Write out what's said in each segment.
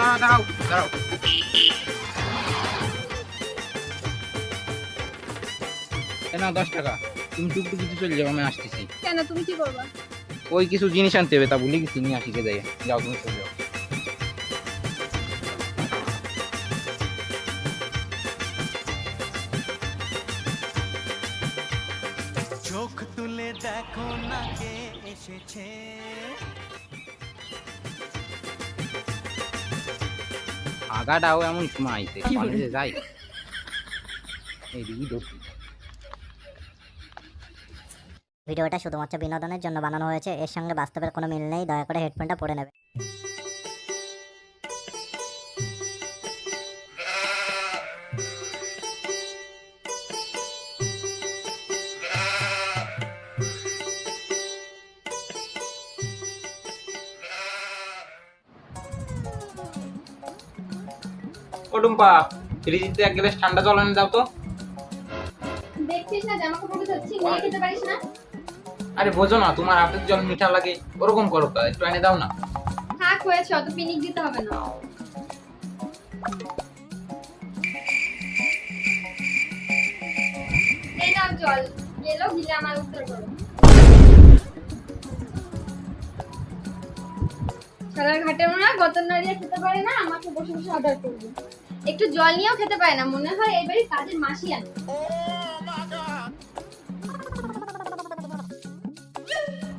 দাঁড়াও দাঁড়াও দাঁড়াও দাঁড়াও নাও দশ টাকা। তুমি টুকটুক কিছু চলে যাও আমি আসতেছি। কেন তুমি কি করবা? ওই কিছু জিনিস আনতে হবে তা বলে গেছি নিয়ে আসি কে দেয় যাও তুমি চলে যাও। চোখ তুলে দেখো না কে এসেছে। আগাটাও এমন সময় কলেজে যাই। এইদিকে ঢুকি ভিডিওটা শুধুমাত্র বিনোদনের জন্য বানানো হয়েছে এর সঙ্গে বাস্তবের কোনো মিল নেই দয়া করে হেডফোনটা পড়ে নেবে। টুম্পা ফ্রিজে এক গ্লাস ঠান্ডা জল এনে দাও তো। দেখছিস না জামা কাপড় ধুচ্ছি নিয়ে খেতে পারিস না? আরে বোঝো না তোমার হাতের জল মিঠা লাগে ওরকম করো তা একটু এনে দাও না। থাক হয়েছে অত পিনিক দিতে হবে না। এই নাও জল গেলো গিলে আমার উত্তর করো। সারার ঘাটে গতর নাড়িয়ে খেতে পারে না আমাকে বসে বসে অর্ডার করবে। একটু জল নিয়েও খেতে পারে না। মনে হয় এই বাড়ির কাজের মাসি আনে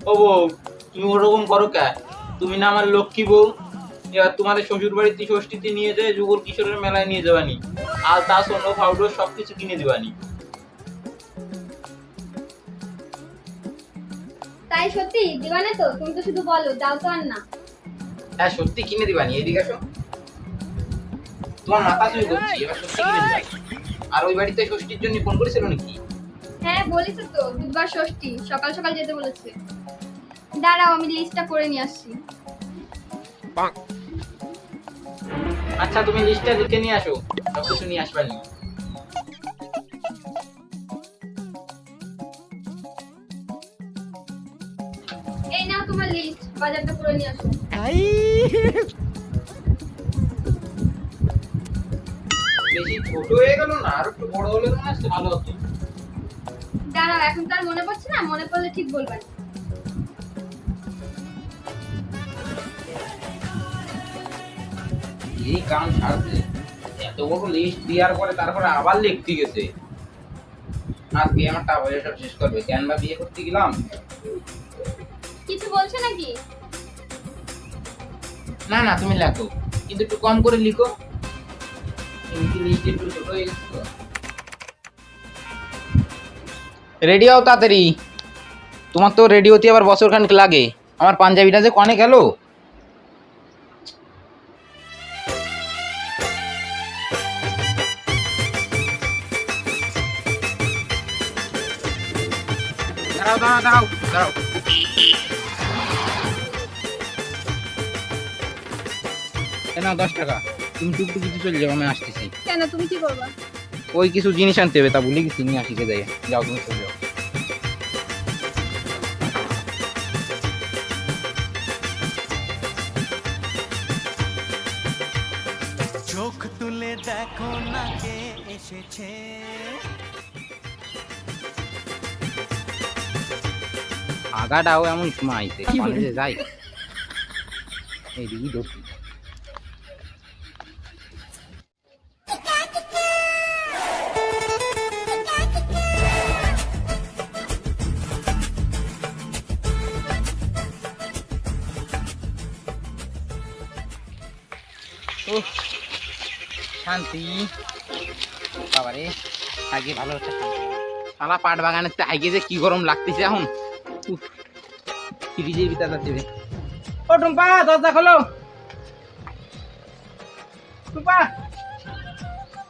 ও বউ তুমি ওরকম করো কে? তুমি না আমার লক্ষ্মী বউ এবার তোমাদের শ্বশুর বাড়িতে ষষ্ঠীতে নিয়ে যায় যুগল কিশোরের মেলায় নিয়ে যাবানি আলতা সোনো পাউডার সবকিছু কিনে দিবানি। তাই সত্যি? দিবানে তো? তুমি তো শুধু বলো দাও তো আর না। হ্যাঁ সত্যি কিনে দিবানি এদিকে আসো। তোমার মাথা চুই করছি এবার সত্যি কিনে আর ওই বাড়িতে ষষ্ঠীর জন্য ফোন করেছিল নাকি? হ্যাঁ বলেছে তো বুধবার ষষ্ঠী সকাল সকাল যেতে বলেছে। দাঁড়াও আমি লিস্টটা করে নিয়ে আসছি। আচ্ছা তুমি লিস্টটা লিখে নিয়ে আসো সব কিছু নিয়ে আসবানি এই নাও তোমার লিস্ট বাজারটা করে নিয়ে আসো। বেশি ছোট হয়ে গেল না আর একটু বড় হলে মনে ভালো হতো। দাঁড়াও এখন তো আর মনে পড়ছে না? মনে পড়লে ঠিক বলবেন। এই কাম ছাড়ছে এত বড় লিস্ট দেওয়ার পরে তারপরে আবার লিখতে গেছে। আজকে আমার পয়সা সব শেষ করবে। কেন বা বিয়ে করতে গেলাম? কিছু বলছে নাকি? না না তুমি লেখো। কিন্তু একটু কম করে লিখো। রেডি হও তাড়াতাড়ি। তোমার তো রেডি হতে আবার বছর খানিক লাগে। আমার পাঞ্জাবিটা যে কনে গেল? দশ টাকা। তুমি টুকটুক কিছু চলে যাও আমি আসতেছি। কেন? তুমি কি করবা? ওই কিছু জিনিস আনতে হবে তা বলে গেছি নিয়ে আসি কে দেয় যাও তুমি চলে যাও। চোখ তুলে দেখো না কে এসেছে। আগাটাও এমন সময় আইতে কলেজে যাই। এইদিকে ঢুকি শান্তি। বাবারে আগে ভালো হচ্ছে শালা পাট বাগানের আগে যে কি গরম লাগতেছে এখন। ফ্রিজের ভিতরে যাচ্ছে রে ও টুম্পা দরজা খোলো। টুম্পা।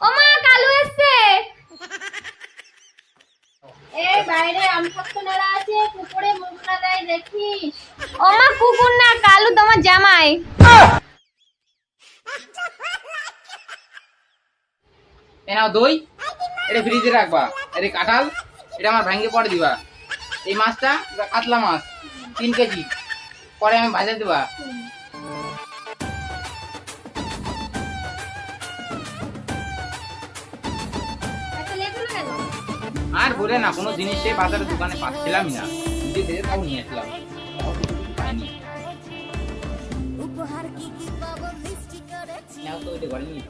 ও মা কালু এসছে। এই বাইরে আম পক্ষ নেড়া আছে কুকুরে মুখ না দেয় দেখিস ও মা কুকুর না কালু তোমার জামাই। এনাও দই এটা ফ্রিজে রাখবা। এটা কাঁঠাল এটা আমার ভাঙ্গে পরে দিবা। এই মাছটা কাতলা মাছ তিন কেজি। পরে আমি ভাজা দেবা। আর বলে না কোনো জিনিস সে বাজারের দোকানে পাচ্ছিলামই না। নিজে থেকে তাও নিয়ে আসলাম। নাও তো নিয়ে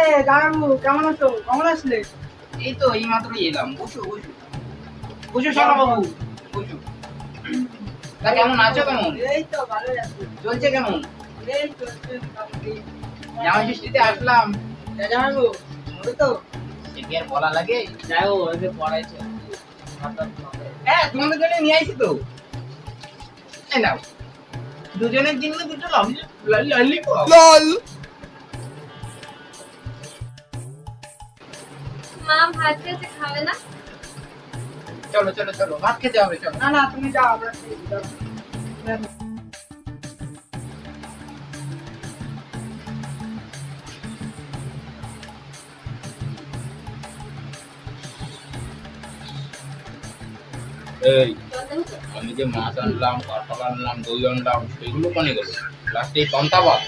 আরে গানু কেমন আছো? কেমন আসলে? এই তো এই মাত্র এলাম। বসো বসো। বসো শোনো বাবু। বসো তা কেমন আছো কেমন? এই তো ভালোই আছি। চলছে কেমন? এই চলছে জামাই ষষ্ঠীতে আসলাম। জানাব ওই তো? সে কি আর বলা লাগে। যাই পড়াইছে। হ্যাঁ তোমাদের জন্য নিয়ে আইছি তো। এই নাও। দুজনের জন্য দুটো ললিপপ। মা ভাত খেতে খাবে না? চলো চলো চলো ভাত খেতে হবে চলো। না না তুমি যাও আমরা এই জল দেবো তো? আমি যে মাছ আনলাম কাঁঠাল আনলাম দই আনলাম সেগুলো কোনে গেল? লাস্টে এই পান্তা ভাত।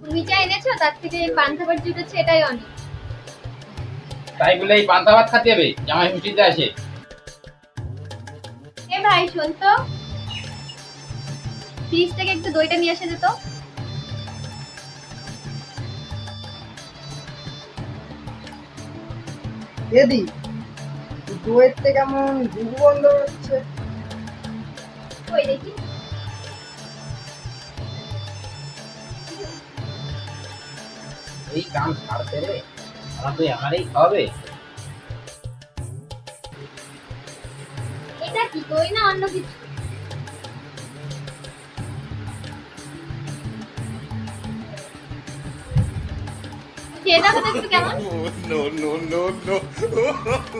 তুমি যা এনেছো তার থেকে পান্তা ভাত জুটেছে এটাই অনেক। তাই বলে এই পান্তা ভাত খাতে হবে। জামাই ষষ্ঠীতে আসে। এ ভাই শোন তো। ফ্রিজ থেকে একটু দইটা নিয়ে এসে দে তো এদি দুয়ের থেকে কেমন বন্ধ হচ্ছে ওই দেখি। এই কাম ছাড়তে রে। আমার তো আমারই খাওয়াবে এটা কি দই না অন্য কিছু কেমন নো নো নো no.